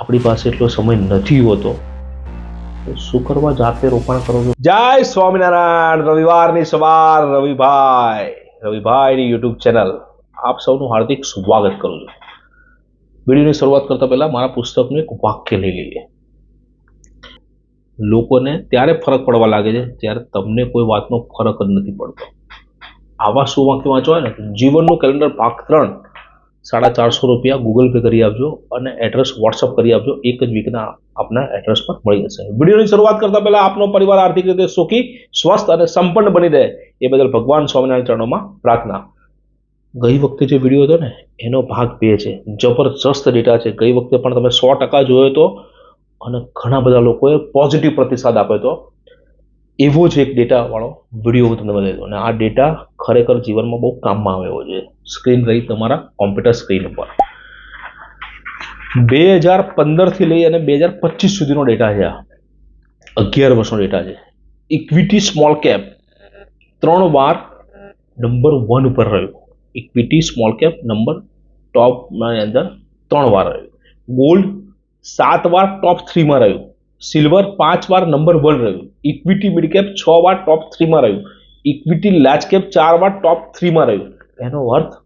આપણી પાસે એટલો સમય નથી હોતો. શું કરવા જાતે રોકાણ કરો છો? જય સ્વામિનારાયણ, રવિવારની સવાર, રવિભાઈ, રવિભાઈની યુટ્યુબ ચેનલ. આપ સૌનું હાર્દિક સ્વાગત કરું છું. વિડીયોની શરૂઆત કરતા પહેલા મારા પુસ્તકનું એક વાક્ય લઈ લઈએ. લોકોને ત્યારે ફરક પડવા લાગે છે જ્યારે તમને કોઈ વાતનો ફરક જ નથી પડતો. આવા શું વાક્ય વાંચવા ને? જીવનનું કેલેન્ડર ભાગ ત્રણ સાડા ચારસો રૂપિયા ગૂગલ પે કરી આપજો અને એડ્રેસ વોટ્સઅપ કરી આપજો. એક જ વીકના આપના એડ્રેસ પર મળી જશે. વિડીયોની શરૂઆત કરતા પહેલા આપનો પરિવાર આર્થિક રીતે સુખી, સ્વસ્થ અને સંપન્ન બની રહે એ બદલ ભગવાન સ્વામિનારાયણ ચરણોમાં પ્રાર્થના. ગઈ વખતે જે વીડિયો હતો ને, એનો ભાગ બે છે. જબરજસ્ત ડેટા છે. ગઈ વખતે પણ તમે સો ટકા જોયો હતો અને ઘણા બધા લોકોએ પોઝિટિવ પ્રતિસાદ આપ્યો હતો એવો જ એક ડેટાવાળો વીડિયો હું તમને બતાવી દઉં. અને આ ડેટા ખરેખર જીવનમાં બહુ કામમાં આવ્યો છે. સ્ક્રીન રહી તમારા કોમ્પ્યુટર સ્ક્રીન ઉપર. બે હજાર પંદરથી લઈ અને બે હજાર પચીસ સુધીનો ડેટા છે આ. અગિયાર વર્ષનો ડેટા છે. ઇક્વિટી સ્મોલ કેપ ત્રણ વાર નંબર વન ઉપર રહ્યું. ઇક્વિટી સ્મોલ કેપ નંબર ટોપની અંદર ત્રણ વાર રહ્યું. ગોલ્ડ સાત વાર ટોપ થ્રીમાં રહ્યું. સિલ્વર પાંચ વાર નંબર વન રહ્યું. ઇક્વિટી મિડ કેપ છ વાર ટોપ થ્રીમાં રહ્યું. ઇક્વિટી લાર્જ કેપ ચાર વાર ટોપ થ્રીમાં રહ્યું. એનો અર્થ